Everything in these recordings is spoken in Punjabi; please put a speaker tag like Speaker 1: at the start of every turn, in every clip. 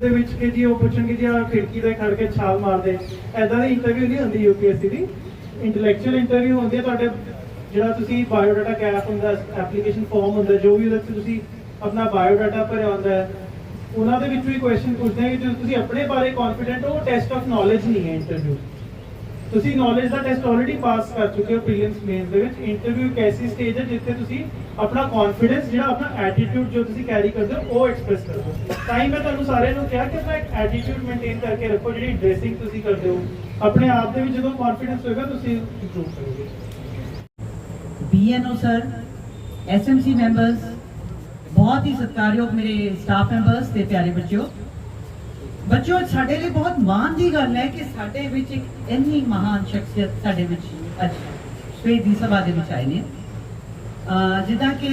Speaker 1: ਕੇ ਜੀ ਉਹ ਪੁੱਛਣਗੇ ਜੀ ਆ ਖਿੜਕੀ ਤੇ ਖੜ ਕੇ ਛਾਲ ਮਾਰਦੇ। ਐਦਾਂ ਦੀ ਇੰਟਰਵਿਊ ਨਹੀਂ ਹੁੰਦੀ ਯੂਪੀਐਸਸੀ ਦੀ। ਇੰਟੈਲੈਕਚੁਅਲ ਇੰਟਰਵਿਊ ਹੁੰਦੀ ਹੈ ਤੁਹਾਡੇ, ਜਿਹੜਾ ਤੁਸੀਂ ਬਾਇਓਡਾਟਾ ਕੈਪ ਹੁੰਦਾ ਐਪਲੀਕੇਸ਼ਨ ਫਾਰਮ ਹੁੰਦਾ, ਜੋ ਵੀ ਉਹਦੇ ਤੁਸੀਂ ਆਪਣਾ ਬਾਇਓਡਾਟਾ ਭਰਿਆ ਹੁੰਦਾ ਹੈ, ਉਹਨਾਂ ਦੇ ਵਿੱਚ ਵੀ ਕੁਐਸਚਨ ਪੁੱਛਦੇ ਆ ਕਿ ਜੇ ਤੁਸੀਂ ਆਪਣੇ ਬਾਰੇ ਕੌਨਫੀਡੈਂਟ ਹੋ ਟੈਸਟ ਆਫ ਨੌਲੇਜ ਨਹੀਂ ਹੈ ਇੰਟਰਵਿਊ ਤੁਸੀਂ ਨੌਲੇਜ ਦਾ ਟੈਸਟ ਆਲਰੇਡੀ ਪਾਸ ਕਰ ਚੁੱਕੇ ਹੋ ਪ੍ਰੀਲਿਮਸ ਮੇਨਸ ਦੇ ਵਿੱਚ। ਇੰਟਰਵਿਊ ਇੱਕ ਐਸੀ ਸਟੇਜ ਹੈ ਜਿੱਥੇ ਤੁਸੀਂ ਆਪਣਾ ਕੌਨਫੀਡੈਂਸ ਜਿਹੜਾ ਆਪਣਾ ਐਟੀਟਿਊਡ ਜੋ ਤੁਸੀਂ ਕੈਰੀ ਕਰਦੇ ਹੋ, ਉਹ ਐਕਸਪ੍ਰੈਸ ਕਰਦੇ ਤਾਂ ਹੀ ਮੈਂ ਤੁਹਾਨੂੰ ਸਾਰਿਆਂ ਨੂੰ ਕਿਹਾ ਕਿ ਆਪਣਾ ਇੱਕ ਐਟੀਟਿਊਡ ਮੇਨਟੇਨ ਕਰਕੇ ਰੱਖੋ, ਜਿਹੜੀ ਡਰੈਸਿੰਗ ਤੁਸੀਂ ਕਰਦੇ ਹੋ। ਆਪਣੇ ਆਪ ਦੇ ਵਿੱਚ ਜਦੋਂ ਕੌਨਫੀਡੈਂਸ ਹੋਏਗਾ, ਤੁਸੀਂ ਇੰਪਰੂਵ ਕਰੋਗੇ।
Speaker 2: ਬੀਐਨਓ ਸਰ ਐਸਐਮਸੀ ਮੈਂਬਰਸ ਬਹੁਤ ਹੀ ਸਤਿਕਾਰਯੋਗ ਮੇਰੇ ਸਟਾਫ ਮੈਂਬਰਸ ਤੇ ਪਿਆਰੇ ਬੱਚਿਓ। ਬੱਚਿਓ ਸਾਡੇ ਲਈ ਬਹੁਤ ਮਾਣ ਦੀ ਗੱਲ ਹੈ ਕਿ ਸਾਡੇ ਵਿੱਚ ਇੱਕ ਇੰਨੀ ਮਹਾਨ ਸ਼ਖਸੀਅਤ ਸਾਡੇ ਵਿੱਚ ਅੱਜ ਸਵੇਰ ਦੀ ਸਭਾ ਦੇ ਵਿੱਚ ਆਏ ਨੇ। ਜਿੱਦਾਂ ਕਿ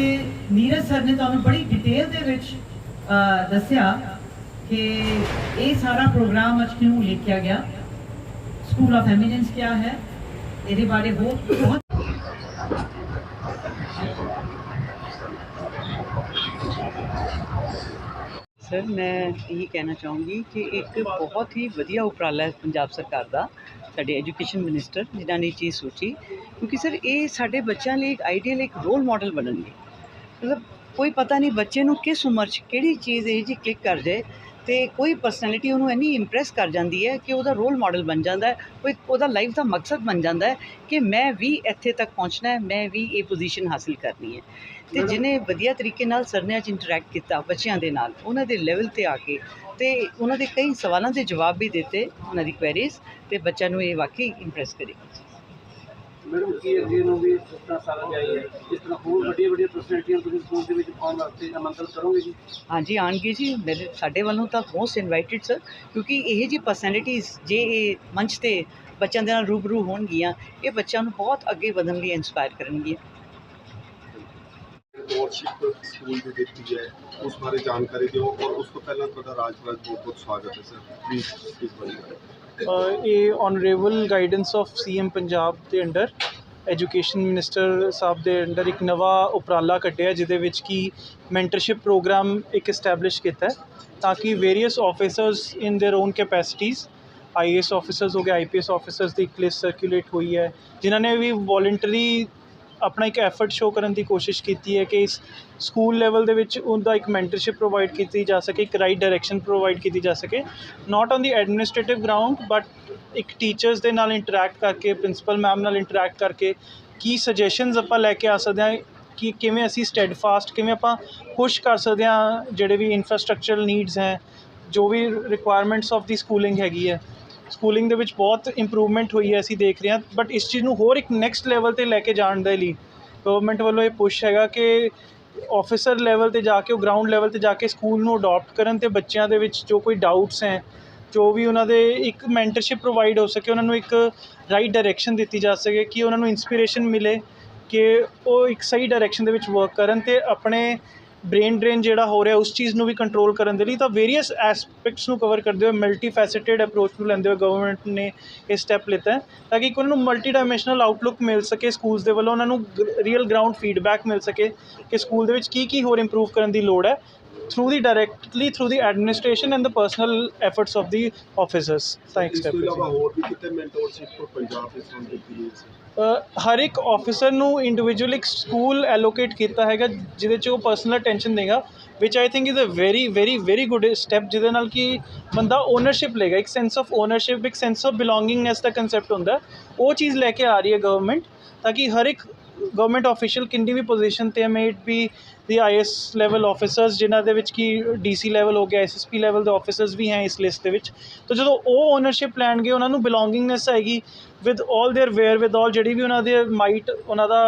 Speaker 2: ਨੀਰਜ ਸਰ ਨੇ ਤੁਹਾਨੂੰ ਬੜੀ ਡਿਟੇਲ ਦੇ ਵਿੱਚ, ਅਹ ਦੱਸਿਆ ਕਿ ਇਹ ਸਾਰਾ ਪ੍ਰੋਗਰਾਮ ਅੱਜ ਕਿਉਂ ਲਿਖਿਆ ਗਿਆ? ਸਕੂਲ ਆਫ ਐਮੀਨੈਂਸ ਕੀ ਹੈ? ਇਹਦੇ ਬਾਰੇ ਬਹੁਤ ਬਹੁਤ
Speaker 3: ਸਰ ਮੈਂ ਇਹ ਕਹਿਣਾ ਚਾਹੂੰਗੀ ਕਿ ਇੱਕ ਬਹੁਤ ਹੀ ਵਧੀਆ ਉਪਰਾਲਾ ਹੈ ਪੰਜਾਬ ਸਰਕਾਰ ਦਾ। ਸਾਡੇ ਐਜੂਕੇਸ਼ਨ ਮਿਨਿਸਟਰ ਜਿਨ੍ਹਾਂ ਨੇ ਇਹ ਚੀਜ਼ ਸੋਚੀ, ਕਿਉਂਕਿ ਸਰ ਇਹ ਸਾਡੇ ਬੱਚਿਆਂ ਲਈ ਇੱਕ ਆਈਡੀਅਲ, ਇੱਕ ਰੋਲ ਮਾਡਲ ਬਣਨਗੇ। ਮਤਲਬ ਕੋਈ ਪਤਾ ਨਹੀਂ ਬੱਚੇ ਨੂੰ ਕਿਸ ਉਮਰ 'ਚ ਕਿਹੜੀ ਚੀਜ਼ ਇਹ ਜੀ ਕਲਿੱਕ ਕਰ ਜਾਏ ਤੇ ਕੋਈ ਪਰਸਨੈਲਿਟੀ ਉਹਨੂੰ ਇੰਨੀ ਇੰਪ੍ਰੈਸ ਕਰ ਜਾਂਦੀ ਹੈ ਕਿ ਉਹਦਾ ਰੋਲ ਮਾਡਲ ਬਣ ਜਾਂਦਾ ਹੈ ਇੱਕ ਉਹਦਾ ਲਾਈਫ ਦਾ ਮਕਸਦ ਬਣ ਜਾਂਦਾ ਹੈ ਕਿ ਮੈਂ ਵੀ ਇੱਥੇ ਤੱਕ ਪਹੁੰਚਣਾ ਹੈ ਮੈਂ ਵੀ ਇਹ ਪੋਜੀਸ਼ਨ ਹਾਸਿਲ ਕਰਨੀ ਹੈ। ਤੇ ਜਿਹਨੇ ਵਧੀਆ ਤਰੀਕੇ ਨਾਲ ਸਰਨਿਆਂ 'ਚ ਇੰਟਰੈਕਟ ਕੀਤਾ ਬੱਚਿਆਂ ਦੇ ਨਾਲ ਉਹਨਾਂ ਦੇ ਲੈਵਲ ਤੇ ਆ ਕੇ ਤੇ ਉਹਨਾਂ ਦੇ ਕਈ ਸਵਾਲਾਂ ਦੇ ਜਵਾਬ ਵੀ ਦਿੱਤੇ ਉਹਨਾਂ ਦੀ ਕੁਐਰੀਜ਼ ਤੇ ਬੱਚਿਆਂ ਨੂੰ ਇਹ ਵਾਕਈ ਇੰਪ੍ਰੈਸ ਕਰੇਗਾ।
Speaker 4: ਮੈਡਮ ਕੀ ਅੱਗੇ ਨੂੰ ਵੀ ਸੱਤਾ ਸਾਲਾਂ ਦੀ ਆਈ ਹੈ? ਇਸ ਤਰ੍ਹਾਂ ਹੋਰ ਵੱਡੀਆਂ ਵੱਡੀਆਂ ਪਰਸਨੈਲਿਟੀਆਂ ਤੁਸੀਂ ਸਕੂਲ ਦੇ ਵਿੱਚ ਪਾਉਣ ਵਾਸਤੇ ਆਮੰਤਰਿਤ ਕਰੋਗੇ ਜੀ?
Speaker 3: ਹਾਂਜੀ ਆਣਗੇ ਜੀ। ਮੇਰੇ ਸਾਡੇ ਵੱਲੋਂ ਤਾਂ ਮੋਸਟ ਇਨਵਾਈਟਿਡ ਸਰ ਕਿਉਂਕਿ ਇਹ ਜੀ ਪਰਸਨੈਲਿਟੀਜ਼ ਜੇ ਇਹ ਮੰਚ ਤੇ ਬੱਚਿਆਂ ਦੇ ਨਾਲ ਰੂਬਰੂ ਹੋਣਗੀਆਂ ਇਹ ਬੱਚਿਆਂ ਨੂੰ ਬਹੁਤ ਅੱਗੇ ਵਧਣ ਲਈ ਇਨਸਪਾਇਰ ਕਰਨਗੀਆਂ।
Speaker 5: ਅਵਾਰਡਸ਼ਿਪ ਸਕੂਲ ਦੀ ਦਿੱਤੀ ਹੈ। ਉਸ ਬਾਰੇ ਜਾਣਕਾਰੀ ਦਿਓ ਔਰ ਉਸ ਤੋਂ ਪਹਿਲਾਂ ਤੁਹਾਡਾ ਰਾਜਪੁਰਾ ਬਹੁਤ ਬਹੁਤ ਸਵਾਗਤ ਹੈ ਸਰ ਪਲੀਜ਼ ਇਸ ਬਾਰੇ।
Speaker 1: ਇਹ honourable guidance of CM Punjab ਦੇ ਅੰਡਰ ਐਜੂਕੇਸ਼ਨ ਮਿਨਿਸਟਰ ਸਾਹਿਬ ਦੇ ਅੰਡਰ ਇੱਕ ਨਵਾਂ ਉਪਰਾਲਾ ਕੱਢਿਆ ਜਿਹਦੇ ਵਿੱਚ ਕੀ ਮੈਂਟਰਸ਼ਿਪ ਪ੍ਰੋਗਰਾਮ ਇੱਕ ਐਸਟੈਬਲਿਸ਼ ਕੀਤਾ ਹੈ ਤਾਂ ਕਿ various officers in their own capacities IAS officers ਹੋ ਗਏ ਆਈਪੀਐਸ ਆਫੀਸਰਸ ਦੀ ਇੱਕ ਲਿਸਟ ਸਰਕੂਲੇਟ ਹੋਈ ਹੈ ਜਿਨ੍ਹਾਂ ਨੇ ਵੀ ਵੋਲੰਟਰੀ ਆਪਣਾ ਇੱਕ ਐਫਰਟ ਸ਼ੋਅ ਕਰਨ ਦੀ ਕੋਸ਼ਿਸ਼ ਕੀਤੀ ਹੈ ਕਿ ਇਸ ਸਕੂਲ ਲੈਵਲ ਦੇ ਵਿੱਚ ਉਹਦਾ ਇੱਕ ਮੈਂਟਰਸ਼ਿਪ ਪ੍ਰੋਵਾਈਡ ਕੀਤੀ ਜਾ ਸਕੇ, ਇੱਕ ਰਾਈਟ ਡਾਇਰੈਕਸ਼ਨ ਪ੍ਰੋਵਾਈਡ ਕੀਤੀ ਜਾ ਸਕੇ। Not on the administrative ground but ਇੱਕ ਟੀਚਰਸ ਦੇ ਨਾਲ ਇੰਟਰੈਕਟ ਕਰਕੇ ਪ੍ਰਿੰਸੀਪਲ ਮੈਮ ਨਾਲ ਇੰਟਰੈਕਟ ਕਰਕੇ ਕੀ ਸੁਜੈਸ਼ਨਸ ਆਪਾਂ ਲੈ ਕੇ ਆ ਸਕਦੇ ਹਾਂ, ਕਿ ਕਿਵੇਂ ਅਸੀਂ ਸਟੈਡਫਾਸਟ ਕਿਵੇਂ ਆਪਾਂ ਪੁਸ਼ ਕਰ ਸਕਦੇ ਹਾਂ ਜਿਹੜੇ ਵੀ ਇਨਫਰਾਸਟ੍ਰਕਚਰਲ ਨੀਡਸ ਹੈ, ਜੋ ਵੀ ਰਿਕੁਆਇਰਮੈਂਟਸ ਆਫ ਦੀ ਸਕੂਲਿੰਗ ਹੈਗੀ ਹੈ। ਸਕੂਲਿੰਗ ਦੇ ਵਿੱਚ ਬਹੁਤ ਇੰਪਰੂਵਮੈਂਟ ਹੋਈ ਹੈ, ਅਸੀਂ ਦੇਖ ਰਹੇ ਹਾਂ। ਬਟ ਇਸ ਚੀਜ਼ ਨੂੰ ਹੋਰ ਇੱਕ ਨੈਕਸਟ ਲੈਵਲ ਤੇ ਲੈ ਕੇ ਜਾਣ ਦੇ ਲਈ ਗਵਰਨਮੈਂਟ ਵੱਲੋਂ ਇਹ ਪੁਸ਼ ਹੈਗਾ ਕਿ ਆਫਿਸਰ ਲੈਵਲ ਤੇ ਜਾ ਕੇ, ਉਹ ਗਰਾਊਂਡ ਲੈਵਲ ਤੇ ਜਾ ਕੇ ਸਕੂਲ ਨੂੰ ਅਡਾਪਟ ਕਰਨ ਤੇ ਬੱਚਿਆਂ ਦੇ ਵਿੱਚ ਜੋ ਕੋਈ ਡਾਊਟਸ ਹੈ, ਜੋ ਵੀ ਉਹਨਾਂ ਦੇ ਇੱਕ ਮੈਂਟਰਸ਼ਿਪ ਪ੍ਰੋਵਾਈਡ ਹੋ ਸਕੇ, ਉਹਨਾਂ ਨੂੰ ਇੱਕ ਰਾਈਟ ਡਾਇਰੈਕਸ਼ਨ ਦਿੱਤੀ ਜਾ ਸਕੇ, ਕਿ ਉਹਨਾਂ ਨੂੰ ਇਨਸਪੀਰੇਸ਼ਨ ਮਿਲੇ ਕਿ ਉਹ ਇੱਕ ਸਹੀ ਡਾਇਰੈਕਸ਼ਨ ਦੇ ਵਿੱਚ ਵਰਕ ਕਰਨ ਤੇ ਆਪਣੇ ਬ੍ਰੇਨ ਡਰੇਨ ਜਿਹੜਾ ਹੋ ਰਿਹਾ, ਉਸ ਚੀਜ਼ ਨੂੰ ਵੀ ਕੰਟਰੋਲ ਕਰਨ ਦੇ ਲਈ ਤਾਂ ਵੇਰੀਅਸ ਐਸਪੈਕਟਸ ਨੂੰ ਕਵਰ ਕਰਦੇ ਹੋਏ ਮਲਟੀ ਫੈਸੇਟਡ ਅਪਰੋਚ ਨੂੰ ਲੈਂਦੇ ਹੋਏ ਗਵਰਨਮੈਂਟ ਨੇ ਇਹ ਸਟੈਪ ਲਿੱਤਾ ਹੈ, ਤਾਂ ਕਿ ਉਹਨਾਂ ਨੂੰ ਮਲਟੀ ਡਾਈਮੈਂਸ਼ਨਲ ਆਊਟਲੁੱਕ ਮਿਲ ਸਕੇ ਸਕੂਲਸ ਦੇ ਵੱਲੋਂ, ਉਹਨਾਂ ਨੂੰ ਰੀਅਲ ਗਰਾਊਂਡ ਫੀਡਬੈਕ ਮਿਲ ਸਕੇ ਕਿ ਸਕੂਲ ਦੇ ਵਿੱਚ ਕੀ ਕੀ ਹੋਰ ਇੰਪਰੂਵ ਕਰਨ ਦੀ ਲੋੜ ਹੈ through the directly through the administration and the personal efforts of the officers thanks
Speaker 5: ਇਸ ਤੋਂ ਇਲਾਵਾ ਹੋਰ ਵੀ ਕਿਤੇ ਮੈਂਟੋਰਸ਼ਿਪ ਤੋਂ ਪੰਜਾਬ ਇਸ ਤੋਂ ਦਿੱਤੀ
Speaker 1: ਅ, ਹਰ ਇੱਕ ਆਫਿਸਰ ਨੂੰ ਇੰਡੀਵਿਜੂਅਲ ਇੱਕ ਸਕੂਲ ਐਲੋਕੇਟ ਕੀਤਾ ਹੈਗਾ ਜਿਹਦੇ 'ਚ ਉਹ ਪਰਸਨਲ ਅਟੈਂਸ਼ਨ ਦੇਗਾ ਵਿਚ I think is a very very very good step ਜਿਹਦੇ ਨਾਲ ਕਿ ਬੰਦਾ ਓਨਰਸ਼ਿਪ ਲਏਗਾ ਇੱਕ ਸੈਂਸ ਆਫ ਓਨਰਸ਼ਿਪ ਇੱਕ ਸੈਂਸ ਆਫ ਬਿਲੋਂਗਿੰਗਨੈਸ ਦਾ ਕਨਸੈਪਟ ਹੁੰਦਾ ਹੈ। ਉਹ ਚੀਜ਼ ਲੈ ਕੇ ਆ ਰਹੀ ਹੈ ਗਵਰਨਮੈਂਟ ਤਾਂ ਕਿ ਹਰ ਇੱਕ ਗਵਰਨਮੈਂਟ ਆਫੀਸ਼ੀਅਲ ਕਿੰਨੀ ਵੀ ਪੋਜੀਸ਼ਨ ਤੇ ਹੈ may it be the is level officers ਜਿਨ੍ਹਾਂ ਦੇ ਵਿੱਚ ਕੀ ਡੀਸੀ ਲੈਵਲ ਹੋ ਗਿਆ ਐਸਐਸਪੀ ਲੈਵਲ ਦੇ ਆਫੀਸਰਸ ਵੀ ਹੈ ਇਸ ਲਿਸਟ ਦੇ ਵਿੱਚ ਤਾਂ ਜਦੋਂ ਉਹ ਓਨਰਸ਼ਿਪ ਲੈਣਗੇ ਉਹਨਾਂ ਨੂੰ ਬਿਲੋਂਗਿੰਗਨੈਸ ਆਏਗੀ ਵਿਦ 올 देयर ਵੇਅਰ ਵਿਦ 올 ਜਿਹੜੀ ਵੀ ਉਹਨਾਂ ਦੇ ਮਾਈਟ ਉਹਨਾਂ ਦਾ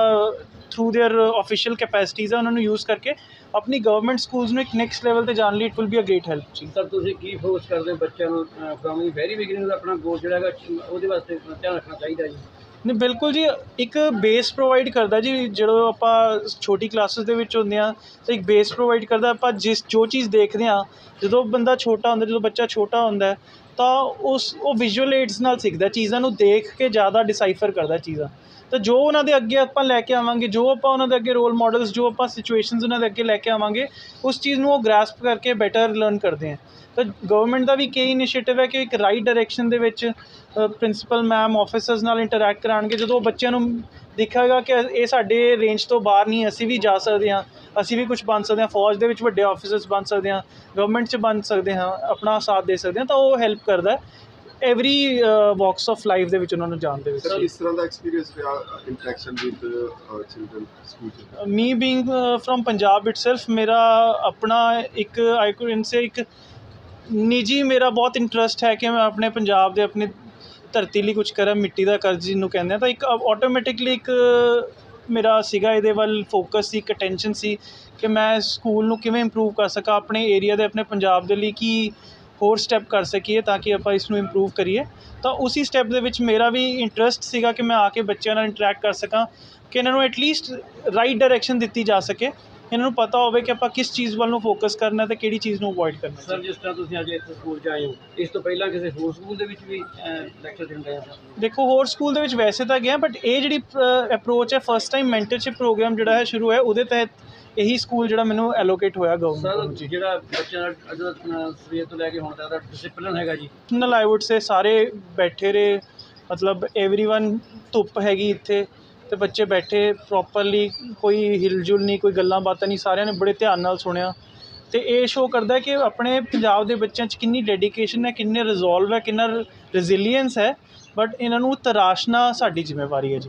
Speaker 1: ਥਰੂ देयर ਆਫੀਸ਼ੀਅਲ ਕੈਪੈਸਿਟੀਜ਼ ਹੈ ਉਹਨਾਂ ਨੂੰ ਯੂਜ਼ ਕਰਕੇ ਆਪਣੀ ਗਵਰਨਮੈਂਟ ਸਕੂਲਸ ਨੂੰ ਇੱਕ ਨੈਕਸਟ ਲੈਵਲ ਤੇ ਜਾਣ ਲਈ it will be a great help ਜੀ
Speaker 4: ਸਰ ਤੁਸੀਂ ਕੀ ਫੋਕਸ ਕਰਦੇ ਹੋ ਬੱਚਿਆਂ ਨੂੰ ਫਰਮ ਦੀ ਵੈਰੀ ਬਿਗਨਿੰਗ ਆਪਣਾ ਗੋਲ ਜਿਹੜਾ ਹੈਗਾ ਉਹਦੇ ਵਾਸਤੇ ਧਿਆਨ ਰੱਖਣਾ ਚਾਹੀਦਾ ਜੀ
Speaker 1: ਨਹੀਂ, ਬਿਲਕੁਲ ਜੀ, ਇੱਕ ਬੇਸ ਪ੍ਰੋਵਾਈਡ ਕਰਦਾ ਜੀ, ਜਦੋਂ ਆਪਾਂ ਛੋਟੀ ਕਲਾਸਿਸ ਦੇ ਵਿੱਚ ਹੁੰਦੇ ਹਾਂ, ਤਾਂ ਇੱਕ ਬੇਸ ਪ੍ਰੋਵਾਈਡ ਕਰਦਾ, ਆਪਾਂ ਜਿਸ, ਜੋ ਚੀਜ਼ ਦੇਖਦੇ ਹਾਂ, ਜਦੋਂ ਬੰਦਾ ਛੋਟਾ ਹੁੰਦਾ, ਜਦੋਂ ਬੱਚਾ ਛੋਟਾ ਹੁੰਦਾ, ਤਾਂ ਉਸ, ਉਹ ਵਿਜ਼ੂਅਲ ਏਡਸ ਨਾਲ ਸਿੱਖਦਾ, ਚੀਜ਼ਾਂ ਨੂੰ ਦੇਖ ਕੇ ਜ਼ਿਆਦਾ ਡਿਸਾਈਫਰ ਕਰਦਾ, ਚੀਜ਼ਾਂ। ਤਾਂ ਜੋ ਉਹਨਾਂ ਦੇ ਅੱਗੇ ਆਪਾਂ ਲੈ ਕੇ ਆਵਾਂਗੇ, ਜੋ ਆਪਾਂ ਉਹਨਾਂ ਦੇ ਅੱਗੇ ਰੋਲ ਮਾਡਲਸ ਜੋ ਆਪਾਂ ਸਿਚੁਏਸ਼ਨਸ ਉਹਨਾਂ ਦੇ ਅੱਗੇ ਲੈ ਕੇ ਆਵਾਂਗੇ, ਉਸ ਚੀਜ਼ ਨੂੰ ਉਹ ਗ੍ਰੈਸਪ ਕਰਕੇ ਬੈਟਰ ਲਰਨ ਕਰਦੇ ਆ। ਤਾਂ ਗਵਰਨਮੈਂਟ ਦਾ ਵੀ ਕਈ ਇਨੀਸ਼ੀਏਟਿਵ ਹੈ ਕਿ ਇੱਕ ਰਾਈਟ ਡਾਇਰੈਕਸ਼ਨ ਦੇ ਵਿੱਚ ਪ੍ਰਿੰਸੀਪਲ ਮੈਮ ਆਫਿਸਰਸ ਨਾਲ ਇੰਟਰੈਕਟ ਕਰਾਉਣਗੇ। ਜਦੋਂ ਬੱਚਿਆਂ ਨੂੰ ਦੇਖੇਗਾ ਕਿ ਇਹ ਸਾਡੇ ਰੇਂਜ ਤੋਂ ਬਾਹਰ ਨਹੀਂ, ਅਸੀਂ ਵੀ ਜਾ ਸਕਦੇ ਹਾਂ, ਅਸੀਂ ਵੀ ਕੁਝ ਬਣ ਸਕਦੇ ਹਾਂ, ਫੌਜ ਦੇ ਵਿੱਚ ਵੱਡੇ ਆਫਿਸਰਸ ਬਣ ਸਕਦੇ ਹਾਂ ਗਵਰਨਮੈਂਟ 'ਚ ਬਣ ਸਕਦੇ ਹਾਂ, ਆਪਣਾ ਸਾਥ ਦੇ ਸਕਦੇ ਹਾਂ, ਤਾਂ ਉਹ ਹੈਲਪ ਕਰਦਾ ਐਵਰੀ ਵਾਕਸ ਆਫ ਲਾਈਫ ਦੇ ਵਿੱਚ ਉਹਨਾਂ ਨੂੰ ਜਾਣ ਦੇ ਵਿੱਚ
Speaker 5: ਸਰ ਇਸ ਤਰ੍ਹਾਂ ਦਾ ਐਕਸਪੀਰੀਅੰਸ ਰਿਹਾ ਇੰਟਰੈਕਸ਼ਨ ਵਿਦ ਚਿਲਡਰਨ ਸਕੂਲ ਚ
Speaker 1: being uh, from Punjab itself ਮੇਰਾ ਆਪਣਾ ਇੱਕ ਆਈ ਕੁਡ ਸੇ ਇੱਕ ਨਿੱਜੀ ਮੇਰਾ ਬਹੁਤ ਇੰਟਰਸਟ ਹੈ ਕਿ ਮੈਂ ਆਪਣੇ ਪੰਜਾਬ ਦੇ ਆਪਣੀ ਧਰਤੀ ਲਈ ਕੁਝ ਕਰਾਂ ਮਿੱਟੀ ਦਾ ਕਰਜ਼ ਜਿਹਨੂੰ ਕਹਿੰਦੇ ਆ ਤਾਂ ਇੱਕ ਆਟੋਮੈਟਿਕਲੀ ਇੱਕ ਮੇਰਾ ਸੀਗਾ ਇਹਦੇ ਵੱਲ ਫੋਕਸ ਸੀ ਇੱਕ ਅਟੈਂਸ਼ਨ ਸੀ ਕਿ ਮੈਂ ਸਕੂਲ ਨੂੰ ਕਿਵੇਂ ਇੰਪਰੂਵ ਕਰ ਸਕਾਂ ਆਪਣੇ ਏਰੀਆ ਦੇ ਆਪਣੇ ਪੰਜਾਬ ਦੇ ਲਈ ਕੀ ਹੋਰ ਸਟੈਪ ਕਰ ਸਕੀਏ ਤਾਂ ਕਿ ਆਪਾਂ ਇਸ ਨੂੰ ਇੰਪਰੂਵ ਕਰੀਏ। ਤਾਂ ਉਸੇ ਸਟੈਪ ਦੇ ਵਿੱਚ ਮੇਰਾ ਵੀ ਇੰਟਰਸਟ ਸੀਗਾ ਕਿ ਮੈਂ ਆ ਕੇ ਬੱਚਿਆਂ ਨਾਲ ਇੰਟਰੈਕਟ ਕਰ ਸਕਾਂ ਕਿ ਇਹਨਾਂ ਨੂੰ ਐਟਲੀਸਟ ਰਾਈਟ ਡਾਇਰੈਕਸ਼ਨ ਦਿੱਤੀ ਜਾ ਸਕੇ। ਇਹਨਾਂ ਨੂੰ ਪਤਾ ਹੋਵੇ ਕਿ ਆਪਾਂ ਕਿਸ ਚੀਜ਼ ਵੱਲ ਨੂੰ ਫੋਕਸ ਕਰਨਾ ਤੇ ਕਿਹੜੀ ਚੀਜ਼ ਨੂੰ ਅਵੋਇਡ ਕਰਨਾ
Speaker 4: ਸਰ ਜਿਸ ਤਰ੍ਹਾਂ ਤੁਸੀਂ ਅੱਜ ਇੱਥੇ ਸਕੂਲ 'ਚ ਆਏ ਹੋ ਇਸ ਤੋਂ ਪਹਿਲਾਂ ਕਿਸੇ ਹੋਰ ਸਕੂਲ ਦੇ ਵਿੱਚ ਵੀ ਲੈਕਚਰ ਦਿੰਦੇ ਆ
Speaker 1: ਦੇਖੋ ਹੋਰ ਸਕੂਲ ਦੇ ਵਿੱਚ ਵੈਸੇ ਤਾਂ ਗਿਆ ਬਟ ਇਹ ਜਿਹੜੀ ਅਪਰੋਚ ਹੈ ਫਸਟ ਟਾਈਮ ਮੈਂਟਰਸ਼ਿਪ ਪ੍ਰੋਗਰਾਮ ਜਿਹੜਾ ਹੈ ਸ਼ੁਰੂ ਹੈ ਉਹਦੇ ਤਹਿਤ ਇਹੀ ਸਕੂਲ ਜਿਹੜਾ ਮੈਨੂੰ ਐਲੋਕੇਟ ਹੋਇਆ
Speaker 4: ਸਰ
Speaker 1: ਗਵਰਨਮੈਂਟ ਜੀ
Speaker 4: ਜਿਹੜਾ ਬੱਚਿਆਂ ਦਾ ਅੱਜ ਦਾ ਸਵੇਰ ਤੋਂ ਲੈ ਕੇ ਹੁਣ ਤੱਕ ਦਾ ਡਿਸਪਲਿਨ ਹੈਗਾ ਜੀ
Speaker 1: ਨਾਲ ਆਈ ਵੁੱਡ ਸੇ ਸਾਰੇ ਬੈਠੇ ਰਹੇ ਮਤਲਬ एवरीवन ਧੁੱਪ ਹੈਗੀ ਇੱਥੇ ਤੇ ਬੱਚੇ ਬੈਠੇ ਪ੍ਰੋਪਰਲੀ ਕੋਈ ਹਿਲਜੁਲ ਨਹੀਂ ਕੋਈ ਗੱਲਾਂ ਬਾਤਾਂ ਨਹੀਂ ਸਾਰਿਆਂ ਨੇ ਬੜੇ ਧਿਆਨ ਨਾਲ ਸੁਣਿਆ ਤੇ ਇਹ ਸ਼ੋਅ ਕਰਦਾ ਹੈ ਕਿ ਆਪਣੇ ਪੰਜਾਬ ਦੇ ਬੱਚਿਆਂ 'ਚ ਕਿੰਨੀ ਡੈਡੀਕੇਸ਼ਨ ਹੈ ਕਿੰਨੇ ਰਿਜ਼ੋਲਵ ਹੈ ਕਿੰਨਾ ਰੈਜ਼ਿਲੀਅੰਸ ਹੈ ਬਟ ਇਹਨਾਂ ਨੂੰ ਤਰਾਸ਼ਣਾ ਸਾਡੀ ਜ਼ਿੰਮੇਵਾਰੀ ਹੈ ਜੀ